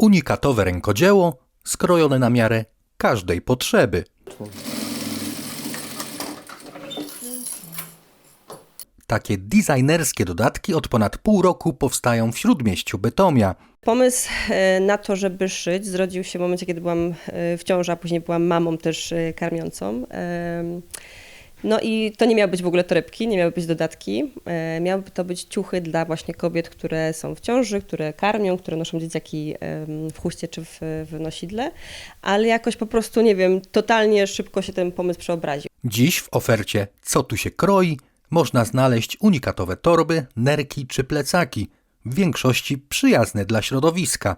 Unikatowe rękodzieło skrojone na miarę każdej potrzeby. Takie designerskie dodatki od ponad pół roku powstają w śródmieściu Bytomia. Pomysł e, na to, żeby szyć, zrodził się w momencie, kiedy byłam e, w ciąży, a później byłam mamą też e, karmiącą. No i to nie miały być w ogóle torebki, nie miały być dodatki. E, Miały to być ciuchy dla właśnie kobiet, które są w ciąży, które karmią, które noszą dzieciaki w chuście czy w, w nosidle, ale jakoś po prostu, nie wiem, totalnie szybko się ten pomysł przeobraził. Dziś w ofercie Co tu się kroi można znaleźć unikatowe torby, nerki czy plecaki, w większości przyjazne dla środowiska.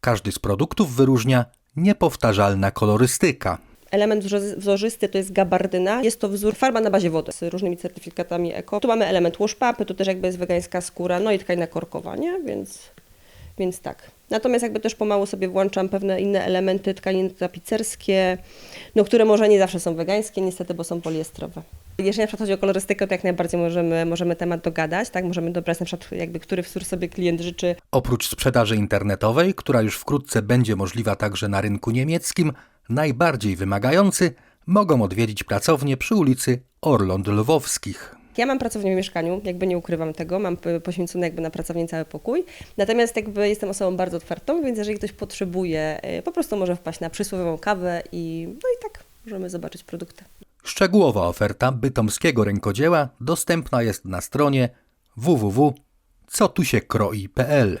Każdy z produktów wyróżnia niepowtarzalna kolorystyka. Element wzor- wzorzysty to jest gabardyna. Jest to wzór farba na bazie wody z różnymi certyfikatami eko. Tu mamy element łoszpapy, tu też jakby jest wegańska skóra, no i tkanina korkowa, nie? Więc, więc tak. Natomiast jakby też pomału sobie włączam pewne inne elementy tkaniny tapicerskie, no które może nie zawsze są wegańskie, niestety, bo są poliestrowe. Jeżeli na przykład chodzi o kolorystykę, to jak najbardziej możemy, możemy temat dogadać, tak? Możemy dobrać na przykład jakby, który wzór sobie klient życzy, Oprócz sprzedaży internetowej, która już wkrótce będzie możliwa także na rynku niemieckim, najbardziej wymagający mogą odwiedzić pracownię przy ulicy Orląt Lwowskich. Ja mam pracownię w mieszkaniu, jakby nie ukrywam tego, mam poświęcony jakby na pracownię cały pokój. Natomiast jakby jestem osobą bardzo otwartą, więc jeżeli ktoś potrzebuje, y, po prostu może wpaść na przysłowiową kawę i no i tak możemy zobaczyć produkty. Szczegółowa oferta bytomskiego rękodzieła dostępna jest na stronie www.cotusiekRoi.pl.